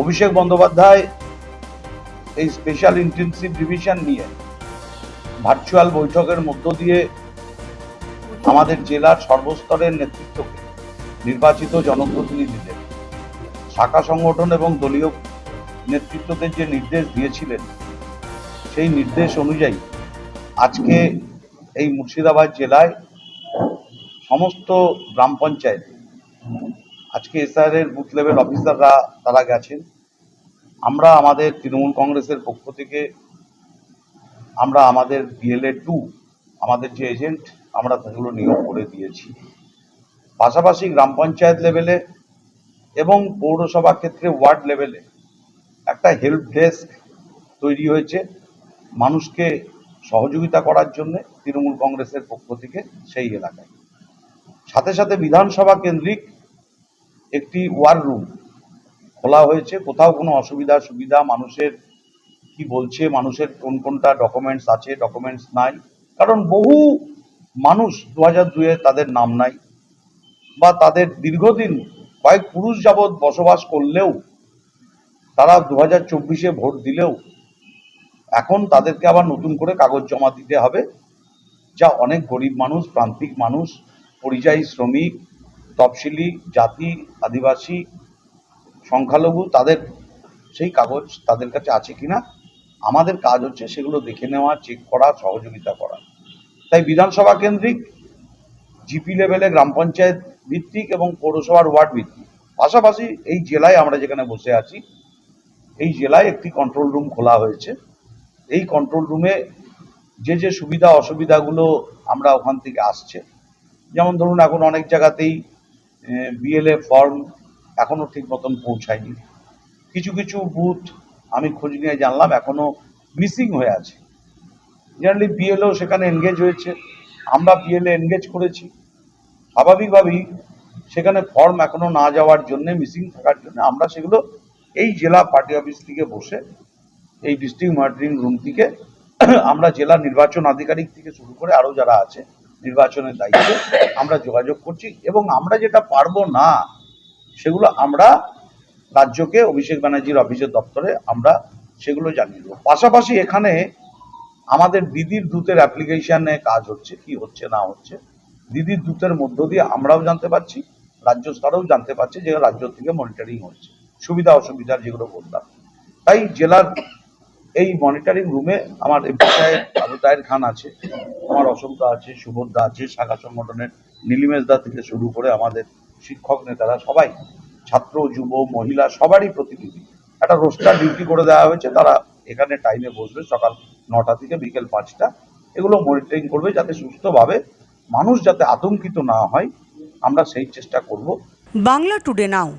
অভিষেক বন্দ্যোপাধ্যায় এই special intensive division নিয়ে virtual বৈঠকের মধ্য দিয়ে আমাদের জেলার সর্বস্তরের নেতৃত্বকে নির্বাচিত জনপ্রতিনিধিদের, শাখা সংগঠন এবং দলীয় নেতৃত্বদের যে নির্দেশ দিয়েছিলেন, সেই নির্দেশ অনুযায়ী আজকে এই মুর্শিদাবাদ জেলায় সমস্ত গ্রাম পঞ্চায়েত আজকে এসআর এর বুথ লেভেল অফিসাররা তারা গেছেন। আমরা আমাদের তৃণমূল কংগ্রেসের পক্ষ থেকে, আমরা আমাদের বিএলএ টু, আমাদের যে এজেন্ট, আমরা সেগুলো নিয়োগ করে দিয়েছি। পাশাপাশি গ্রাম পঞ্চায়েত লেভেলে এবং পৌরসভা ক্ষেত্রে ওয়ার্ড লেভেলে একটা হেল্প ডেস্ক তৈরি হয়েছে মানুষকে সহযোগিতা করার জন্য তৃণমূল কংগ্রেসের পক্ষ থেকে সেই এলাকায়। সাথে সাথে বিধানসভা কেন্দ্রিক একটি ওয়ার রুম খোলা হয়েছে। কোথাও কোনো অসুবিধা, সুবিধা, মানুষের কি বলছে, মানুষের কোন কোনটা ডকুমেন্টস আছে ডকুমেন্টস নাই। কারণ বহু মানুষ দু হাজার দুয়ে তাদের নাম নাই বা তাদের দীর্ঘদিন কয়েক পুরুষ যাবৎ বসবাস করলেও তারা দু হাজার চব্বিশে ভোট দিলেও এখন তাদেরকে আবার নতুন করে কাগজ জমা দিতে হবে। যা অনেক গরিব মানুষ, প্রান্তিক মানুষ, পরিযায়ী শ্রমিক তফসিলি জাতি, আদিবাসী, সংখ্যালঘু তাদের সেই কাগজ তাদের কাছে আছে কিনা? আমাদের কাজ হচ্ছে সেগুলো দেখে নেওয়া চেক করা, সহযোগিতা করা। তাই বিধানসভা কেন্দ্রিক, জিপি লেভেলে গ্রাম পঞ্চায়েত ভিত্তিক এবং পৌরসভার ওয়ার্ড ভিত্তিক। পাশাপাশি এই জেলায় আমরা যেখানে বসে আছি, এই জেলায় একটি কন্ট্রোল রুম খোলা হয়েছে। এই কন্ট্রোল রুমে যে যে সুবিধা অসুবিধাগুলো আমরা ওখান থেকে আসছে, যেমন ধরুন এখন অনেক জায়গাতেই বিএলএ ফর্ম এখনও ঠিক মতন পৌঁছায়নি। কিছু কিছু বুথ আমি খোঁজ নিয়ে জানলাম, এখনও মিসিং হয়ে আছে। জেনারেলি বিএলও সেখানে এনগেজ হয়েছে। আমরা বিএলএ এনগেজ করেছি। স্বাভাবিকভাবেই সেখানে ফর্ম এখনও না যাওয়ার জন্য মিসিং থাকার জন্য আমরা সেগুলো এই জেলা পার্টি অফিস থেকে বসে, এই ডিস্ট্রিক্ট মনিটরিং রুম থেকে আমরা জেলা নির্বাচন আধিকারিক থেকে শুরু করে আরও যারা আছে নির্বাচনের দায়িত্বে আমরা যোগাযোগ করছি এবং আমরা যেটা পারব না, সেগুলো আমরা রাজ্যকে অভিষেক ব্যানার্জির অফিসের দপ্তরে আমরা সেগুলো জানিয়ে দেবো। পাশাপাশি এখানে আমাদের দিদির দূতের অ্যাপ্লিকেশনে কাজ হচ্ছে, কি হচ্ছে, না হচ্ছে, দিদির দূতের মধ্য দিয়ে আমরাও জানতে পারছি, রাজ্য স্তরেও জানতে পারছি যে রাজ্য থেকে মনিটরিং হচ্ছে। সুবিধা অসুবিধার যেগুলো বললাম। তাই জেলার এই মনিটরিং রুমে আমার এমপি সাহেব আবু তাহের খান আছে আমার অশোকদা আছে সুবোধদা আছে, শাখা সংগঠনের নীলিমেশ দা থেকে শুরু করে আমাদের শিক্ষক নেতারা সবাই, ছাত্র, যুব, মহিলা সবারই প্রতিনিধি। একটা রোস্টার ডিউটি করে দেওয়া হয়েছে, তারা এখানে টাইমে বসবে সকাল নটা থেকে বিকেল পাঁচটা। এগুলো মনিটরিং করবে যাতে সুস্থভাবে মানুষ যাতে আতঙ্কিত না হয়, আমরা সেই চেষ্টা করব। বাংলা টুডে নাও